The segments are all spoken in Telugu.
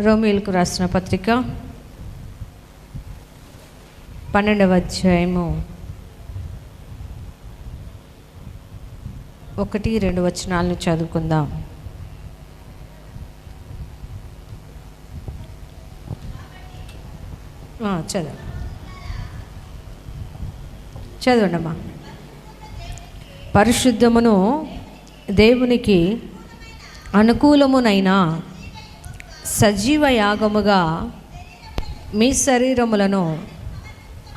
రోమిల్కు రాసిన పత్రిక పన్నెండవ అధ్యాయము. ఒకటి రెండు వచనాలను చదువుకుందాం. చదవ చదువు. చదవండమ్మా. పరిశుద్ధమును దేవునికి అనుకూలమునైనా సజీవ యాగముగా మీ శరీరములను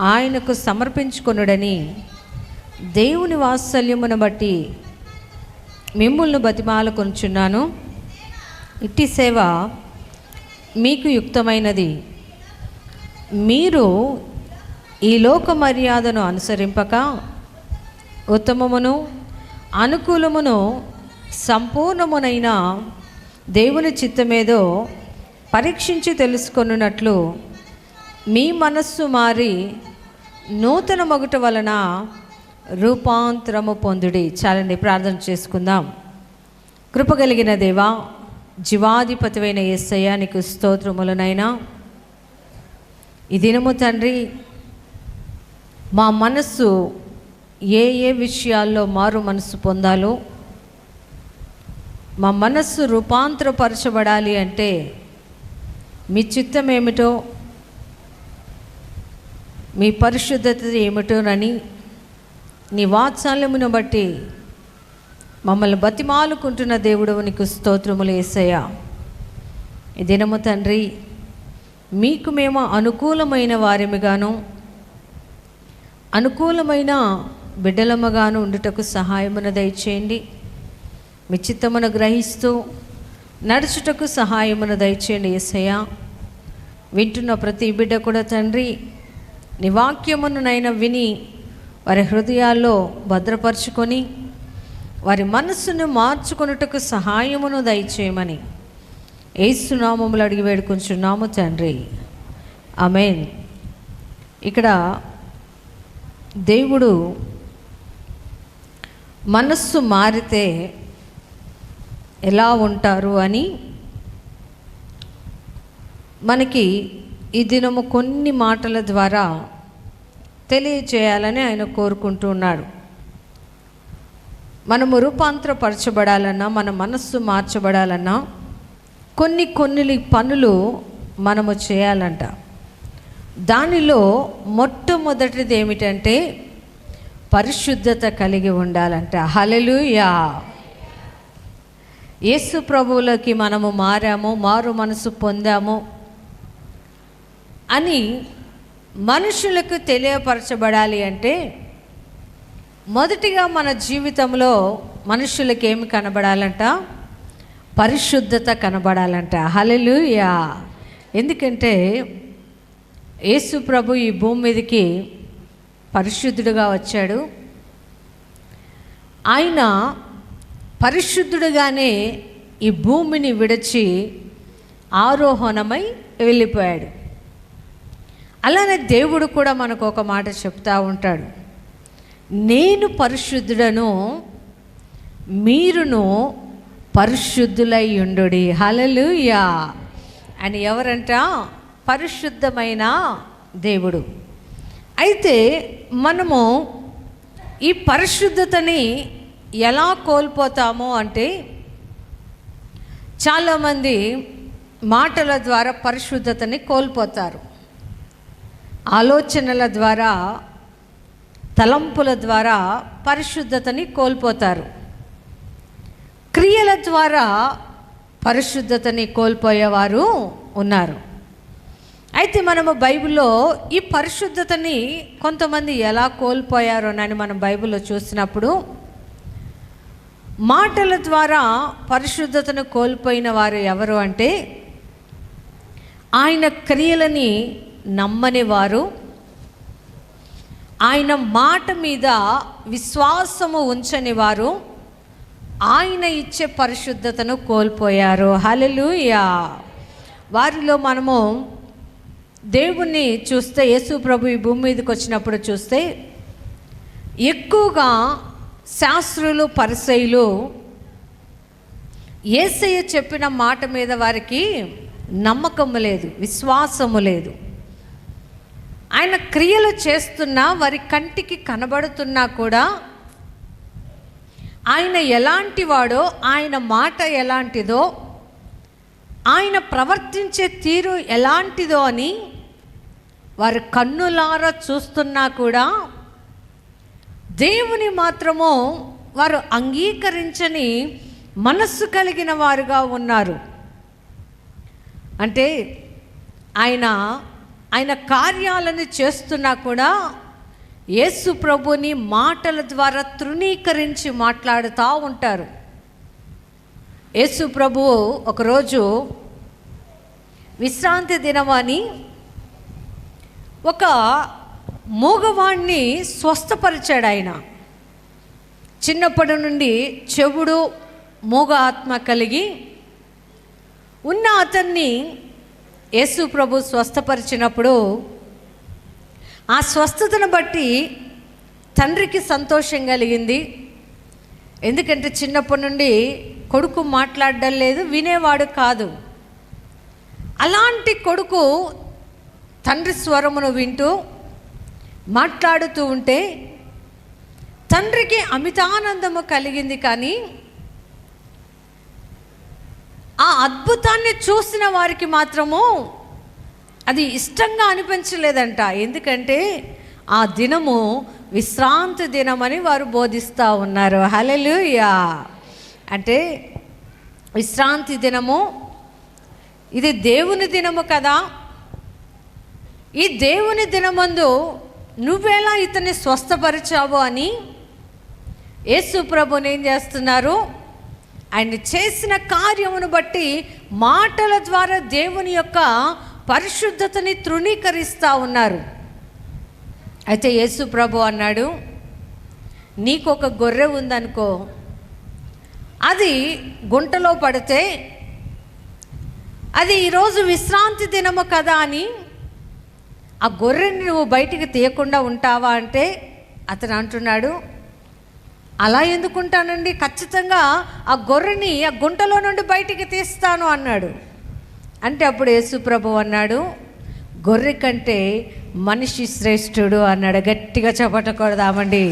ఆయనకు సమర్పించుకొనుడని దేవుని వాత్సల్యమును బట్టి మిమ్ములను బతిమాలకొనుచున్నాను ఇట్టి సేవ మీకు యుక్తమైనది. మీరు ఈ లోక మర్యాదను అనుసరింపక ఉత్తమమును అనుకూలమును సంపూర్ణమునైన దేవుని చిత్తమేదో పరీక్షించి తెలుసుకొనున్నట్లు మీ మనస్సు మారి నూతన మొగట వలన రూపాంతరము పొందుడి. చాలండి ప్రార్థన చేసుకుందాం. కృపగలిగిన దేవా జీవాధిపతివైన యేసయ్య నీకు స్తోత్రములనైనా ఈ దినము తండ్రి మా మనస్సు ఏ ఏ విషయాల్లో మారు మనస్సు పొందాలో మా మనస్సు రూపాంతరపరచబడాలి అంటే మీ చిత్తం ఏమిటో మీ పరిశుద్ధత ఏమిటోనని నీ వాత్సల్యమును బట్టి మమ్మల్ని బతిమాలుకుంటున్న దేవుడు నీకు స్తోత్రములు వేసయ్యా దినము తండ్రి మీకు మేము అనుకూలమైన వారిమిగాను అనుకూలమైన బిడ్డలమ్మగాను ఉండుటకు సహాయమును దయచేయండి. మీ చిత్తమును గ్రహిస్తూ నడుచుటకు సహాయమును దయచేయండి ఏసయ్య. వింటున్న ప్రతి బిడ్డ కూడా తండ్రి నీ వాక్యముననైనా విని వారి హృదయాల్లో భద్రపరుచుకొని వారి మనస్సును మార్చుకొనుటకు సహాయమును దయచేయమని ఏసునామములు అడిగి వేడుకుంటున్నాము తండ్రి. ఆమెన్. ఇక్కడ దేవుడు మనస్సు మారితే ఎలా ఉంటారు అని మనకి ఈ దినము కొన్ని మాటల ద్వారా తెలియచేయాలని ఆయన కోరుకుంటూ ఉన్నాడు. మనము రూపాంతరపరచబడాలన్నా మన మనస్సు మార్చబడాలన్నా కొన్ని కొన్ని పనులు మనము చేయాలంట. దానిలో మొట్టమొదటిది ఏమిటంటే పరిశుద్ధత కలిగి ఉండాలంట. హలలుయా యేసు ప్రభువులోకి మనము మారాము మారు మనసు పొందాము అని మనుషులకు తెలియపరచబడాలి అంటే మొదటిగా మన జీవితంలో మనుషులకు ఏమి కనబడాలంట? పరిశుద్ధత కనబడాలంట. హలలుయా ఎందుకంటే యేసు ప్రభు ఈ భూమి మీదకి పరిశుద్ధుడుగా వచ్చాడు. ఆయన పరిశుద్ధుడుగానే ఈ భూమిని విడిచి ఆరోహణమై వెళ్ళిపోయాడు. అలానే దేవుడు కూడా మనకు ఒక మాట చెప్తా ఉంటాడు. నేను పరిశుద్ధుడను మీరును పరిశుద్ధులై ఉండుడి. హలలుయా అని ఎవరంట? పరిశుద్ధమైన దేవుడు. అయితే మనము ఈ పరిశుద్ధతని ఎలా కోల్పోతామో అంటే చాలామంది మాటల ద్వారా పరిశుద్ధతని కోల్పోతారు. ఆలోచనల ద్వారా తలంపుల ద్వారా పరిశుద్ధతని కోల్పోతారు. క్రియల ద్వారా పరిశుద్ధతని కోల్పోయేవారు ఉన్నారు. అయితే మనము బైబిల్లో ఈ పరిశుద్ధతని కొంతమంది ఎలా కోల్పోయారోనని మనం బైబిల్లో చూసినప్పుడు మాటల ద్వారా పరిశుద్ధతను కోల్పోయిన వారు ఎవరు అంటే ఆయన క్రియలని నమ్మని వారు ఆయన మాట మీద విశ్వాసము ఉంచని వారు ఆయన ఇచ్చే పరిశుద్ధతను కోల్పోయారు. హలలుయా వారిలో మనము దేవుణ్ణి చూస్తే యేసు ప్రభు ఈ భూమి మీదకి వచ్చినప్పుడు చూస్తే ఎక్కువగా శాస్త్రులు పరిసయులు ఏసయ్య చెప్పిన మాట మీద వారికి నమ్మకము లేదు విశ్వాసము లేదు. ఆయన క్రియలు చేస్తున్నా వారి కంటికి కనబడుతున్నా కూడా ఆయన ఎలాంటి వాడో ఆయన మాట ఎలాంటిదో ఆయన ప్రవర్తించే తీరు ఎలాంటిదో అని వారి కన్నులారా చూస్తున్నా కూడా దేవుని మాత్రము వారు అంగీకరించని మనస్సు కలిగిన వారుగా ఉన్నారు. అంటే ఆయన ఆయన కార్యాలను చేస్తున్నా కూడా యేసు ప్రభుని మాటల ద్వారా తృణీకరించి మాట్లాడుతూ ఉంటారు. యేసు ప్రభువు ఒకరోజు విశ్రాంతి దినమని ఒక మూగవాణ్ణి స్వస్థపరిచాడు ఆయన. చిన్నప్పటి నుండి చెవుడు మూగ ఆత్మ కలిగి ఉన్న అతన్ని యేసు ప్రభు స్వస్థపరిచినప్పుడు ఆ స్వస్థతను బట్టి తండ్రికి సంతోషం కలిగింది. ఎందుకంటే చిన్నప్పటి నుండి కొడుకు మాట్లాడడం లేదు వినేవాడు కాదు. అలాంటి కొడుకు తండ్రి స్వరమును వింటూ మాట్లాడుతూ ఉంటే తండ్రికి అమితానందము కలిగింది కానీ ఆ అద్భుతాన్ని చూసిన వారికి మాత్రము అది ఇష్టంగా అనిపించలేదంట. ఎందుకంటే ఆ దినము విశ్రాంతి దినమని వారు బోధిస్తూ ఉన్నారు. హలెలుయా అంటే విశ్రాంతి దినము ఇది దేవుని దినము కదా. ఈ దేవుని దినమందు నువ్వెలా ఇతన్ని స్వస్థపరిచావు అని యేసు ప్రభుని ఏం చేస్తున్నారు? ఆయన చేసిన కార్యమును బట్టి మాటల ద్వారా దేవుని యొక్క పరిశుద్ధతని తృణీకరిస్తూ ఉన్నారు. అయితే యేసు ప్రభు అన్నాడు నీకు ఒక గొర్రె ఉందనుకో అది గుంటలో పడితే అది ఈరోజు విశ్రాంతి దినము కదా అని ఆ గొర్రెని నువ్వు బయటికి తీయకుండా ఉంటావా అంటే అతను అంటున్నాడు అలా ఎందుకుంటానండి? ఖచ్చితంగా ఆ గొర్రెని ఆ గుంటలో నుండి బయటికి తీస్తాను అన్నాడు. అంటే అప్పుడు యేసుప్రభు అన్నాడు గొర్రె కంటే మనిషి శ్రేష్ఠుడు అన్నాడు. గట్టిగా చెప్పటకూడదామండి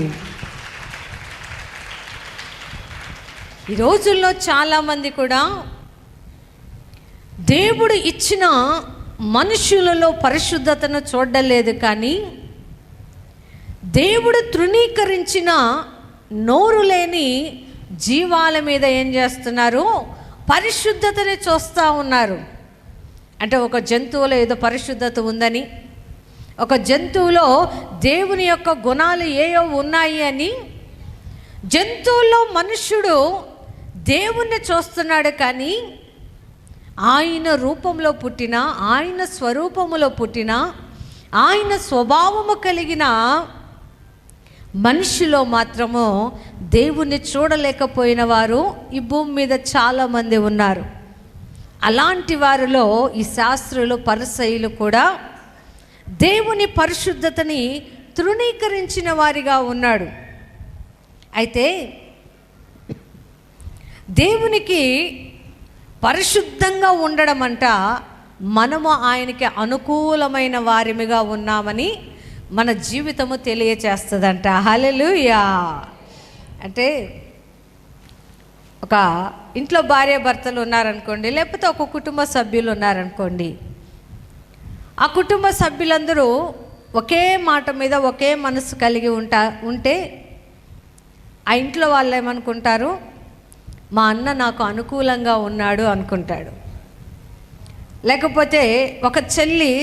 ఈ రోజుల్లో చాలామంది కూడా దేవుడు ఇచ్చిన మనుషులలో పరిశుద్ధతను చూడలేదు కానీ దేవుడు తృణీకరించిన నోరు లేని జీవాల మీద ఏం చేస్తున్నారు? పరిశుద్ధతని చూస్తూ ఉన్నారు. అంటే ఒక జంతువులో ఏదో పరిశుద్ధత ఉందని ఒక జంతువులో దేవుని యొక్క గుణాలు ఏయో ఉన్నాయి అని జంతువుల్లో మనుష్యుడు దేవుణ్ణి చూస్తున్నాడు కానీ ఆయన రూపంలో పుట్టిన ఆయన స్వరూపములో పుట్టిన ఆయన స్వభావము కలిగిన మనిషిలో మాత్రము దేవుణ్ణి చూడలేకపోయిన వారు ఈ భూమి మీద చాలామంది ఉన్నారు. అలాంటి వారిలో ఈ శాస్త్రులు పరిసయులు కూడా దేవుని పరిశుద్ధతని తృణీకరించిన వారిగా ఉన్నాడు. అయితే దేవునికి పరిశుద్ధంగా ఉండడం అంట మనము ఆయనకి అనుకూలమైన వారిమిగా ఉన్నామని మన జీవితము తెలియచేస్తుందంట. హలెలుయా అంటే ఒక ఇంట్లో భార్య భర్తలు ఉన్నారనుకోండి లేకపోతే ఒక కుటుంబ సభ్యులు ఉన్నారనుకోండి ఆ కుటుంబ సభ్యులందరూ ఒకే మాట మీద ఒకే మనసు కలిగి ఉంటా ఉంటే ఆ ఇంట్లో వాళ్ళు ఏమనుకుంటారు మా అన్న నాకు అనుకూలంగా ఉన్నాడు అనుకుంటాడు. లేకపోతే ఒక చెల్లి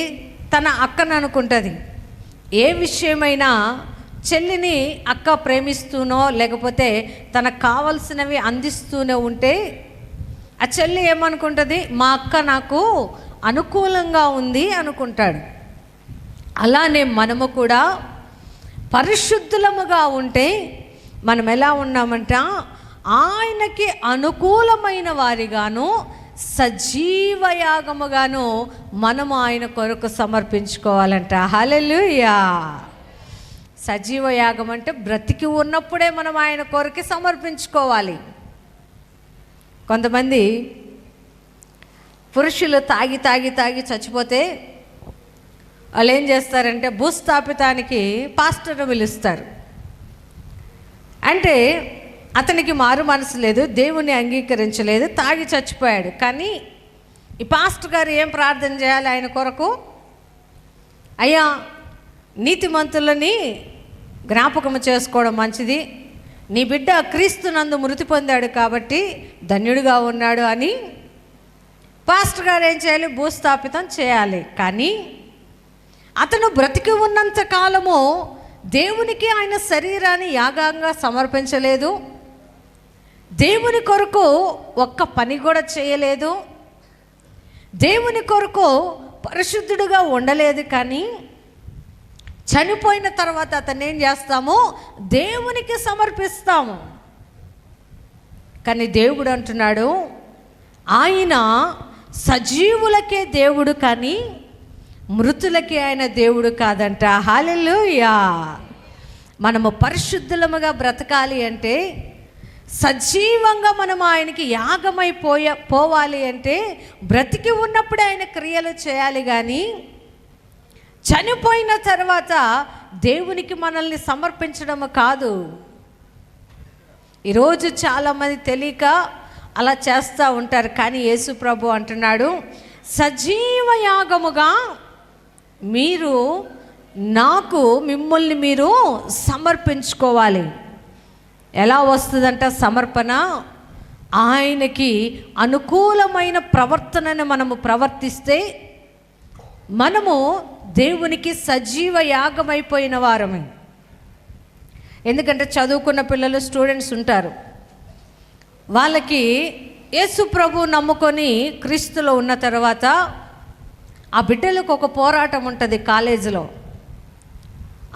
తన అక్కను అనుకుంటుంది. ఏ విషయమైనా చెల్లిని అక్క ప్రేమిస్తూనో లేకపోతే తనకు కావలసినవి అందిస్తూనే ఉంటే ఆ చెల్లి ఏమనుకుంటుంది? మా అక్క నాకు అనుకూలంగా ఉంది అనుకుంటాడు. అలానే మనము కూడా పరిశుద్ధులముగా ఉంటే మనం ఎలా ఉన్నామంట? ఆయనకి అనుకూలమైన వారిగాను సజీవయాగముగాను మనము ఆయన కొరకు సమర్పించుకోవాలంట. హలెలుయా సజీవ యాగం అంటే బ్రతికి ఉన్నప్పుడే మనం ఆయన కొరకి సమర్పించుకోవాలి. కొంతమంది పురుషులు తాగి తాగి తాగి చచ్చిపోతే వాళ్ళు ఏం చేస్తారంటే భూస్థాపితానికి పాస్టర్ను పిలుస్తారు. అంటే అతనికి మారు మనసు లేదు దేవుని అంగీకరించలేదు తాగి చచ్చిపోయాడు. కానీ ఈ పాస్టర్ గారు ఏం ప్రార్థన చేయాలి ఆయన కొరకు? అయ్యా నీతిమంతులని జ్ఞాపకము చేసుకోవడం మంచిది. నీ బిడ్డ క్రీస్తునందు మృతి పొందాడు కాబట్టి ధన్యుడిగా ఉన్నాడు అని పాస్టర్ గారు ఏం చేయాలి? భూస్థాపితం చేయాలి. కానీ అతను బ్రతికి ఉన్నంత కాలము దేవునికి ఆయన శరీరాన్ని యాగంగా సమర్పించలేదు. దేవుని కొరకు ఒక్క పని కూడా చేయలేదు. దేవుని కొరకు పరిశుద్ధుడుగా ఉండలేదు కానీ చనిపోయిన తర్వాత అతను ఏం చేస్తాము? దేవునికి సమర్పిస్తాము. కానీ దేవుడు అంటున్నాడు ఆయన సజీవులకే దేవుడు కానీ మృతులకి ఆయన దేవుడు కాదంట. హాలెలుయా మనము పరిశుద్ధులముగా బ్రతకాలి అంటే సజీవంగా మనం ఆయనకి యాగమైపోయ పోవాలి అంటే బ్రతికి ఉన్నప్పుడు ఆయన క్రియలు చేయాలి కానీ చనిపోయిన తర్వాత దేవునికి మనల్ని సమర్పించడం కాదు. ఈరోజు చాలామంది తెలియక అలా చేస్తూ ఉంటారు. కానీ యేసు ప్రభు అంటున్నాడు సజీవ యాగముగా మీరు నాకు మిమ్మల్ని మీరు సమర్పించుకోవాలి. ఎలా వస్తుందంట సమర్పణ? ఆయనకి అనుకూలమైన ప్రవర్తనను మనము ప్రవర్తిస్తే మనము దేవునికి సజీవ యాగమైపోయిన వారమే. ఎందుకంటే చదువుకున్న పిల్లలు స్టూడెంట్స్ ఉంటారు. వాళ్ళకి యేసు ప్రభు నమ్ముకొని క్రీస్తులో ఉన్న తర్వాత ఆ బిడ్డలకు ఒక పోరాటం ఉంటుంది కాలేజీలో.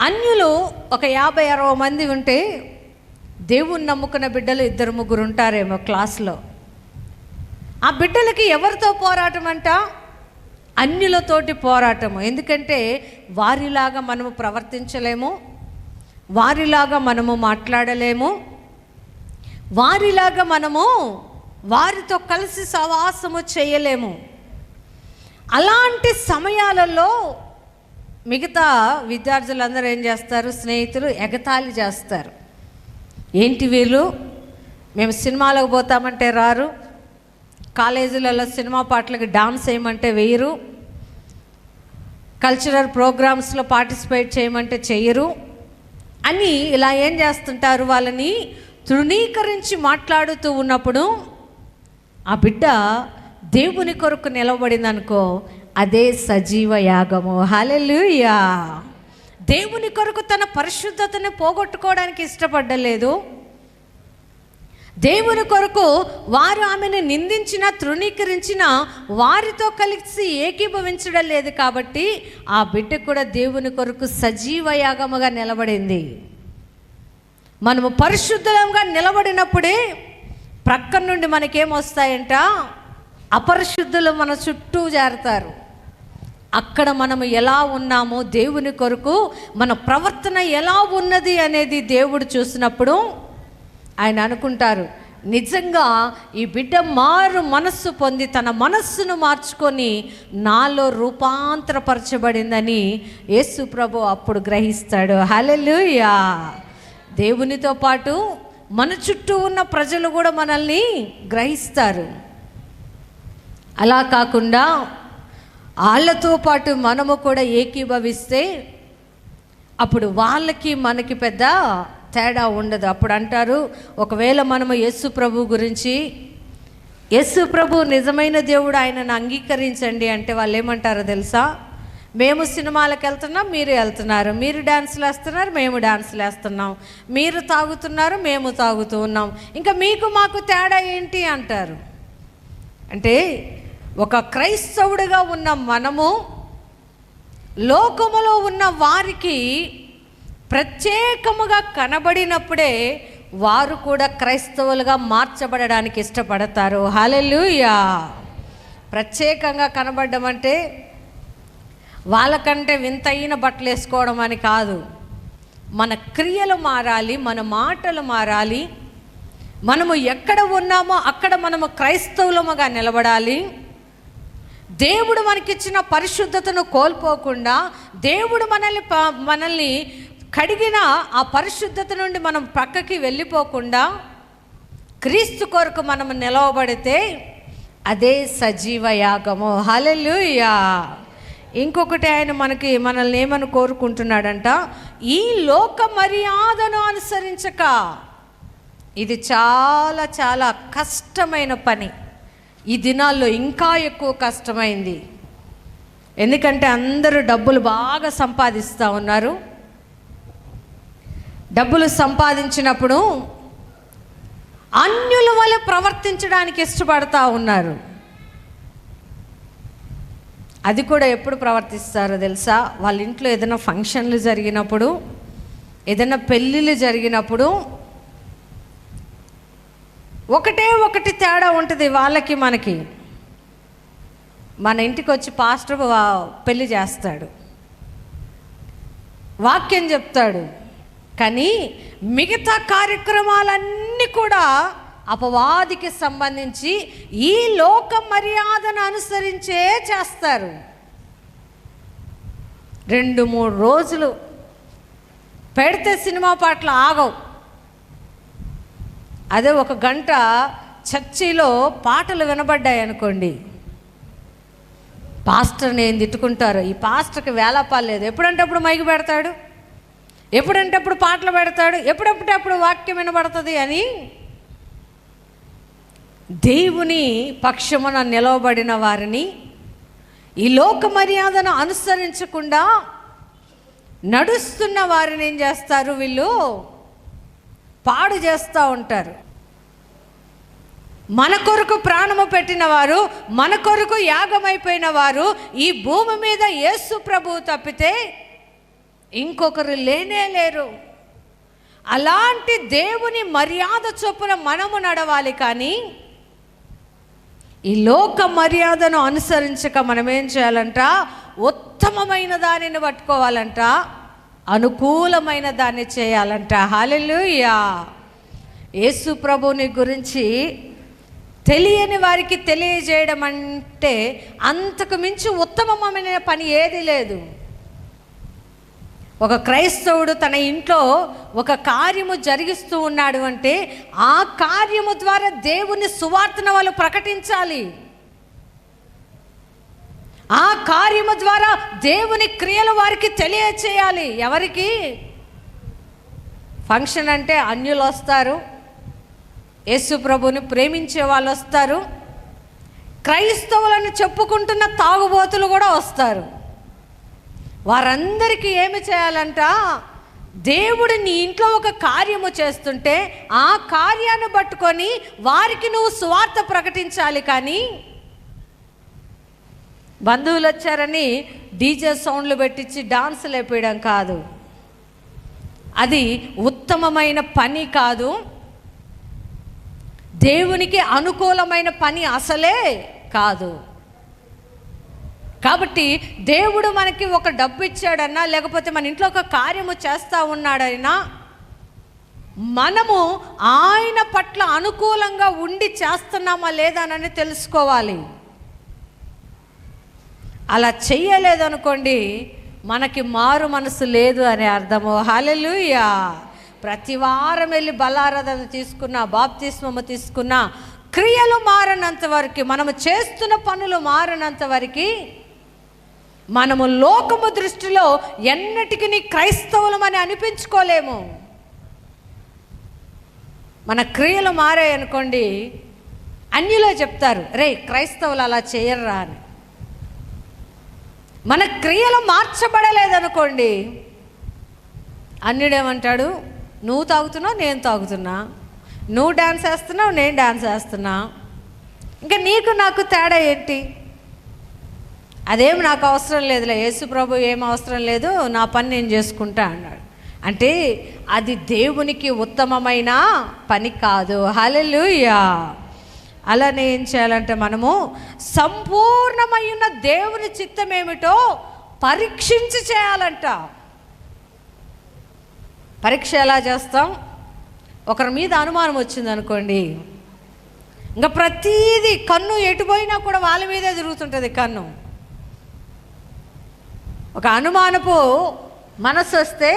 అన్యులు ఒక యాభై అరవై మంది ఉంటే దేవుణ్ణి నమ్ముకున్న బిడ్డలు ఇద్దరు ముగ్గురు ఉంటారేమో క్లాస్లో. ఆ బిడ్డలకి ఎవరితో పోరాటం అంట? అన్యులతోటి పోరాటము. ఎందుకంటే వారిలాగా మనము ప్రవర్తించలేము వారిలాగా మనము మాట్లాడలేము వారిలాగా మనము వారితో కలిసి సవాసము చేయలేము. అలాంటి సమయాలలో మిగతా విద్యార్థులందరూ ఏం చేస్తారు? స్నేహితులు ఎగతాళి చేస్తారు. ఏంటి వీళ్ళు? మేము సినిమాలకు పోతామంటే రారు. కాలేజీలలో సినిమా పాటలకు డాన్స్ చేయమంటే వేయరు. కల్చరల్ ప్రోగ్రామ్స్లో పార్టిసిపేట్ చేయమంటే చేయరు. అని ఇలా ఏం చేస్తుంటారు వాళ్ళని? తృణీకరించి మాట్లాడుతూ ఉన్నప్పుడు ఆ బిడ్డ దేవుని కొరకు నిలబడిందనుకో అదే సజీవ యాగము. హలెలుయా దేవుని కొరకు తన పరిశుద్ధతను పోగొట్టుకోవడానికి ఇష్టపడలేదు. దేవుని కొరకు వారు ఆమెను నిందించిన తృణీకరించిన వారితో కలిసి ఏకీభవించడం లేదు కాబట్టి ఆ బిడ్డ కూడా దేవుని కొరకు సజీవ యాగముగా నిలబడింది. మనము పరిశుద్ధంగా నిలబడినప్పుడే ప్రక్క నుండి మనకేమొస్తాయంట? అపరిశుద్ధులు మన చుట్టూ చేరతారు అక్కడ మనము ఎలా ఉన్నామో దేవుని కొరకు మన ప్రవర్తన ఎలా ఉన్నది అనేది దేవుడు చూసినప్పుడు ఆయన అనుకుంటారు నిజంగా ఈ బిడ్డ మారు మనస్సు పొంది తన మనస్సును మార్చుకొని నాలో రూపాంతరపరచబడిందని యేసు ప్రభు అప్పుడు గ్రహిస్తాడు. హలెలుయా దేవునితో పాటు మన చుట్టూ ఉన్న ప్రజలు కూడా మనల్ని గ్రహిస్తారు. అలా కాకుండా వాళ్ళతో పాటు మనము కూడా ఏకీభవిస్తే అప్పుడు వాళ్ళకి మనకి పెద్ద తేడా ఉండదు. అప్పుడు అంటారు ఒకవేళ మనము యేసు ప్రభు గురించి యేసు ప్రభు నిజమైన దేవుడు ఆయనను అంగీకరించండి అంటే వాళ్ళు ఏమంటారో తెలుసా? మేము సినిమాలకు వెళ్తున్నాం మీరు వెళ్తున్నారు. మీరు డ్యాన్సులు వేస్తున్నారు మేము డ్యాన్సులు వేస్తున్నాం. మీరు తాగుతున్నారు మేము తాగుతూ ఉన్నాం. ఇంకా మీకు మాకు తేడా ఏంటి అంటారు? అంటే ఒక క్రైస్తవుడిగా ఉన్న మనము లోకములో ఉన్న వారికి ప్రత్యేకముగా కనబడినప్పుడే వారు కూడా క్రైస్తవులుగా మార్చబడడానికి ఇష్టపడతారు. హాలెలుయా ప్రత్యేకంగా కనబడడం అంటే వాళ్ళకంటే వింతైన బట్టలు వేసుకోవడం అని కాదు. మన క్రియలు మారాలి మన మాటలు మారాలి. మనము ఎక్కడ ఉన్నామో అక్కడ మనము క్రైస్తవులముగా నిలబడాలి. దేవుడు మనకిచ్చిన పరిశుద్ధతను కోల్పోకుండా దేవుడు మనల్ని మనల్ని కడిగిన ఆ పరిశుద్ధత నుండి మనం పక్కకి వెళ్ళిపోకుండా క్రీస్తు కొరకు మనం నిలవబడితే అదే సజీవ యాగము. హలెలుయా ఇంకొకటి ఆయన మనకి మనల్ని ఏమని కోరుకుంటున్నాడంట? ఈ లోక మర్యాదను అనుసరించక. ఇది చాలా చాలా కష్టమైన పని. ఈ దినాల్లో ఇంకా ఎక్కువ కష్టమైంది. ఎందుకంటే అందరూ డబ్బులు బాగా సంపాదిస్తూ ఉన్నారు. డబ్బులు సంపాదించినప్పుడు అన్యుల వలె ప్రవర్తించడానికి ఇష్టపడతా ఉన్నారు. అది కూడా ఎప్పుడు ప్రవర్తిస్తారో తెలుసా? వాళ్ళ ఇంట్లో ఏదైనా ఫంక్షన్లు జరిగినప్పుడు ఏదైనా పెళ్ళిళ్ళు జరిగినప్పుడు ఒకటే ఒకటి తేడా ఉంటుంది వాళ్ళకి మనకి. మన ఇంటికి వచ్చి పాస్టర్ పెళ్ళి చేస్తాడు. వాక్యం చెప్తాడు. కానీ మిగతా కార్యక్రమాలన్నీ కూడా అపవాదికి సంబంధించి ఈ లోక మర్యాదను అనుసరించే చేస్తారు. రెండు మూడు రోజులు పెడితే సినిమా పాటలు ఆగవు. అదే ఒక గంట చర్చిలో పాటలు వినబడ్డాయి అనుకోండి పాస్టర్ నేను తిట్టుకుంటారు. ఈ పాస్టర్కి వేలాపాలు లేదు. ఎప్పుడంటే అప్పుడు మైకి పెడతాడు? ఎప్పుడంటే అప్పుడు పాటలు పెడతాడు? ఎప్పుడప్పుడే అప్పుడు వాక్యం వినబడుతుంది అని? దేవుని పక్షమున నిలవబడిన వారిని ఈ లోక మర్యాదను అనుసరించకుండా నడుస్తున్న వారిని ఏం చేస్తారు వీళ్ళు? పాడు చేస్తూ ఉంటారు. మన కొరకు ప్రాణము పెట్టిన వారు మన కొరకు యాగమైపోయిన వారు ఈ భూమి మీద యేసు ప్రభువు తప్పితే ఇంకొకరు లేనే లేరు. అలాంటి దేవుని మర్యాద చొప్పున మనము నడవాలి కానీ ఈ లోక మర్యాదను అనుసరించక మనం ఏం చేయాలంట? ఉత్తమమైన దానిని పట్టుకోవాలంట. అనుకూలమైన దాన్ని చేయాలంట. హాలెలుయా యేసు ప్రభుని గురించి తెలియని వారికి తెలియజేయడం అంటే అంతకు మించి ఉత్తమమైన పని ఏది లేదు. ఒక క్రైస్తవుడు తన ఇంట్లో ఒక కార్యము జరిగిస్తూ ఉన్నాడు అంటే ఆ కార్యము ద్వారా దేవుని సువార్తను వాళ్ళు ప్రకటించాలి. ఆ కార్యము ద్వారా దేవుని క్రియలు వారికి తెలియచేయాలి. ఎవరికి? ఫంక్షన్ అంటే అన్యులు వస్తారు. యేసు ప్రభుని ప్రేమించే వాళ్ళు వస్తారు. క్రైస్తవులను చెప్పుకుంటున్న తాగుబోతులు కూడా వస్తారు. వారందరికీ ఏమి చేయాలంట? దేవుడు నీ ఇంట్లో ఒక కార్యము చేస్తుంటే ఆ కార్యాన్ని పట్టుకొని వారికి నువ్వు స్వార్థ ప్రకటించాలి కానీ బంధువులు వచ్చారని డీజే సౌండ్లు పెట్టించి డాన్స్ లేపేయడం కాదు. అది ఉత్తమమైన పని కాదు. దేవునికి అనుకూలమైన పని అసలే కాదు. కాబట్టి దేవుడు మనకి ఒక డబ్బు ఇచ్చాడన్నా లేకపోతే మన ఇంట్లో ఒక కార్యము చేస్తూ ఉన్నాడైనా మనము ఆయన పట్ల అనుకూలంగా ఉండి చేస్తున్నామా లేదానని తెలుసుకోవాలి. అలా చెయ్యలేదనుకోండి మనకి మారు మనసు లేదు అనే అర్థము. హల్లెలూయా. ప్రతి వారం వెళ్ళి బలారాధన తీసుకున్న బాప్తిస్మము తీసుకున్న క్రియలు మారినంత వరకు మనము చేస్తున్న పనులు మారినంత వరకు మనము లోకము దృష్టిలో ఎన్నటికి క్రైస్తవులమని అనిపించుకోలేము. మన క్రియలు మారాయి అనుకోండి అన్యులో చెప్తారు రే క్రైస్తవులు అలా చేయర్రా అని. మన క్రియలు మార్చబడలేదనుకోండి. అన్యుడేమంటాడు? నువ్వు తాగుతున్నావు నేను తాగుతున్నా. నువ్వు డ్యాన్స్ వేస్తున్నావు నేను డ్యాన్స్ వేస్తున్నా. ఇంకా నీకు నాకు తేడా ఏంటి? అదేం నాకు అవసరం లేదులే యేసు ప్రభు ఏం అవసరం లేదు నా పని నేను చేసుకుంటా అన్నాడు. అంటే అది దేవునికి ఉత్తమమైన పని కాదు. హల్లెలూయా! అలానే ఏం చేయాలంటే మనము సంపూర్ణమైన దేవుని చిత్తం ఏమిటో పరీక్షించి చేయాలంట. పరీక్ష ఎలా చేస్తాం? ఒకరి మీద అనుమానం వచ్చింది అనుకోండి. ఇంకా ప్రతీది కన్ను ఎటుపోయినా కూడా వాళ్ళ మీదే తిరుగుతుంటుంది కన్ను. ఒక అనుమానపు మనసు వస్తే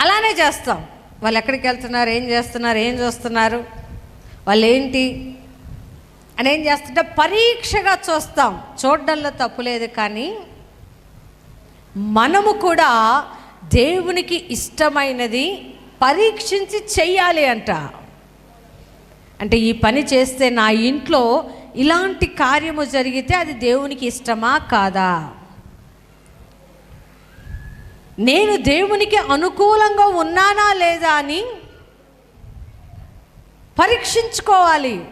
అలానే చేస్తాం. వాళ్ళు ఎక్కడికి వెళ్తున్నారు? ఏం చేస్తున్నారు? ఏం చూస్తున్నారు? వాళ్ళు ఏంటి అని ఏం చేస్తుంటే పరీక్షగా చూస్తాం. చూడడంలో తప్పులేదు కానీ మనము కూడా దేవునికి ఇష్టమైనది పరీక్షించి చెయ్యాలి అంట. అంటే ఈ పని చేస్తే నా ఇంట్లో ఇలాంటి కార్యము జరిగితే అది దేవునికి ఇష్టమా కాదా? నేను దేవునికి అనుకూలంగా ఉన్నానా లేదా అని పరీక్షించుకోవాలి.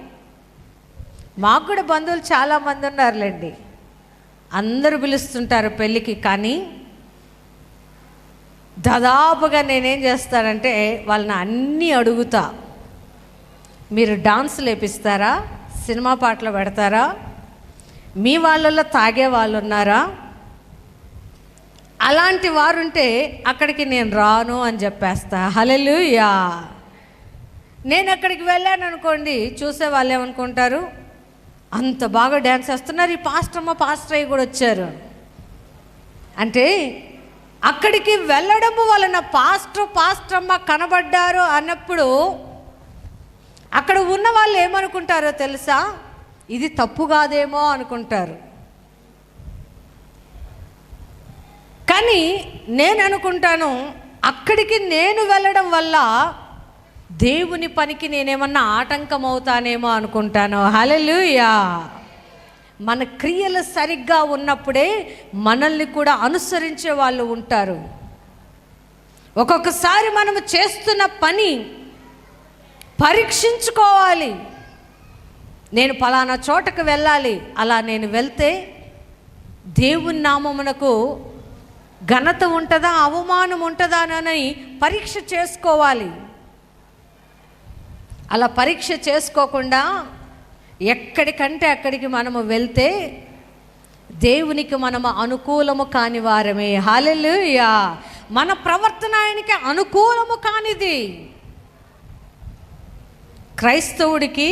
మాకు కూడా బంధువులు చాలామంది ఉన్నారులేండి. అందరూ పిలుస్తుంటారు పెళ్ళికి కానీ దాదాపుగా నేనేం చేస్తానంటే వాళ్ళని అన్నీ అడుగుతా. మీరు డాన్స్ లేపిస్తారా? సినిమా పాటలు పెడతారా? మీ వాళ్ళల్లో తాగే వాళ్ళు ఉన్నారా? అలాంటి వారుంటే అక్కడికి నేను రాను అని చెప్పేస్తా. హలెలుయా నేను అక్కడికి వెళ్ళాను అనుకోండి చూసే వాళ్ళు ఏమనుకుంటారు? అంత బాగా డ్యాన్స్ వేస్తున్నారు ఈ పాస్టమ్మ పాస్టర్ అయ్యి కూడా వచ్చారు. అంటే అక్కడికి వెళ్ళడము వలన పాస్టర్ పాస్టమ్మ కనబడ్డారు అన్నప్పుడు అక్కడ ఉన్న వాళ్ళు ఏమనుకుంటారో తెలుసా? ఇది తప్పు కాదేమో అనుకుంటారు. కానీ నేను అనుకుంటాను అక్కడికి నేను వెళ్ళడం వల్ల దేవుని పనికి నేనేమన్నా ఆటంకం అవుతానేమో అనుకుంటాను. హలలుయా మన క్రియలు సరిగ్గా ఉన్నప్పుడే మనల్ని కూడా అనుసరించే వాళ్ళు ఉంటారు. ఒక్కొక్కసారి మనము చేస్తున్న పని పరీక్షించుకోవాలి. నేను పలానా చోటకు వెళ్ళాలి అలా నేను వెళ్తే దేవుని నామమునకు ఘనత ఉంటుందా అవమానం ఉంటుందా అని పరీక్ష చేసుకోవాలి. అలా పరీక్ష చేసుకోకుండా ఎక్కడికంటే అక్కడికి మనము వెళ్తే దేవునికి మనము అనుకూలము కాని వారమే. హాలెలుయా మన ప్రవర్తన ఆయనకి అనుకూలము కానిది. క్రైస్తవుడికి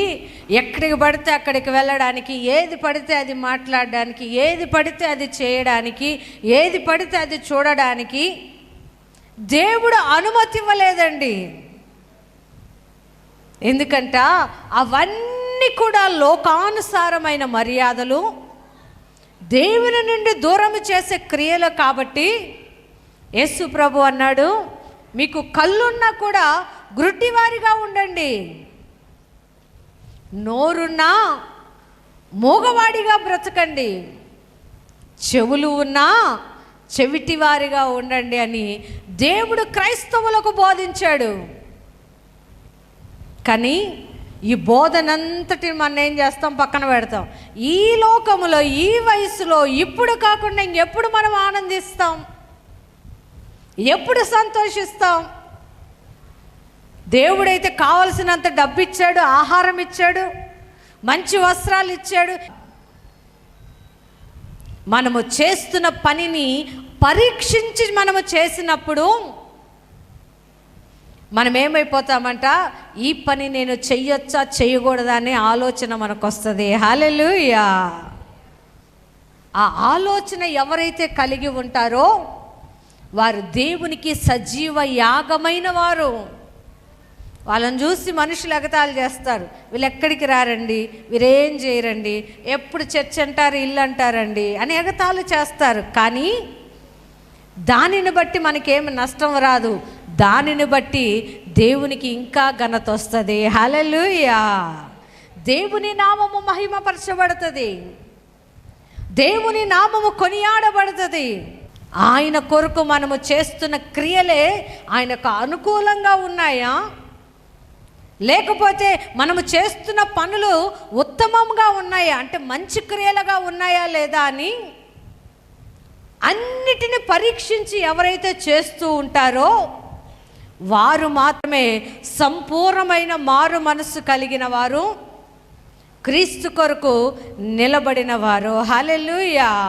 ఎక్కడికి పడితే అక్కడికి వెళ్ళడానికి ఏది పడితే అది మాట్లాడడానికి ఏది పడితే అది చేయడానికి ఏది పడితే అది చూడడానికి దేవుడు అనుమతి ఇవ్వలేదండి. ఎందుకంట అవన్నీ కూడా లోకానుసారమైన మర్యాదలు. దేవుని నుండి దూరం చేసే క్రియలు కాబట్టి యేసు ప్రభు అన్నాడు మీకు కళ్ళున్నా కూడా గ్రుడ్డివారిగా ఉండండి. నోరున్నా మూగవాడిగా బ్రతకండి. చెవులు ఉన్నా చెవిటివారిగా ఉండండి అని దేవుడు క్రైస్తవులకు బోధించాడు. కానీ ఈ బోధనంతటి మనం ఏం చేస్తాం? పక్కన పెడతాం. ఈ లోకములో ఈ వయసులో ఇప్పుడు కాకుండా ఇంకెప్పుడు మనం ఆనందిస్తాం? ఎప్పుడు సంతోషిస్తాం? దేవుడైతే కావలసినంత డబ్బు ఇచ్చాడు ఆహారం ఇచ్చాడు మంచి వస్త్రాలు ఇచ్చాడు. మనము చేస్తున్న పనిని పరీక్షించి మనము చేసినప్పుడు మనం ఏమైపోతామంట ఈ పని నేను చెయ్యొచ్చా చేయకూడదా అనే ఆలోచన మనకు వస్తుంది హాలెలుయా ఆ ఆలోచన ఎవరైతే కలిగి ఉంటారో వారు దేవునికి సజీవ యాగమైన వారు. వాళ్ళని చూసి మనుషులు ఎగతాళి చేస్తారు. వీళ్ళు ఎక్కడికి రారండి? వీరేం చేయరండి? ఎప్పుడు చర్చ అంటారు ఇల్లు అంటారండి? అని ఎగతాలు చేస్తారు. కానీ దానిని బట్టి మనకేమి నష్టం రాదు. దానిని బట్టి దేవునికి ఇంకా ఘనత వస్తుంది. హలలుయా దేవుని నామము మహిమపరచబడుతుంది. దేవుని నామము కొనియాడబడుతుంది. ఆయన కొరకు మనము చేస్తున్న క్రియలే ఆయనకు అనుకూలంగా ఉన్నాయా? లేకపోతే మనము చేస్తున్న పనులు ఉత్తమంగా ఉన్నాయా? అంటే మంచి క్రియలుగా ఉన్నాయా లేదా అని? అన్నిటిని పరీక్షించి ఎవరైతే చేస్తూ ఉంటారో వారు మాత్రమే సంపూర్ణమైన మారు మనస్సు కలిగిన వారు క్రీస్తు కొరకు నిలబడిన వారు. హలెలుయా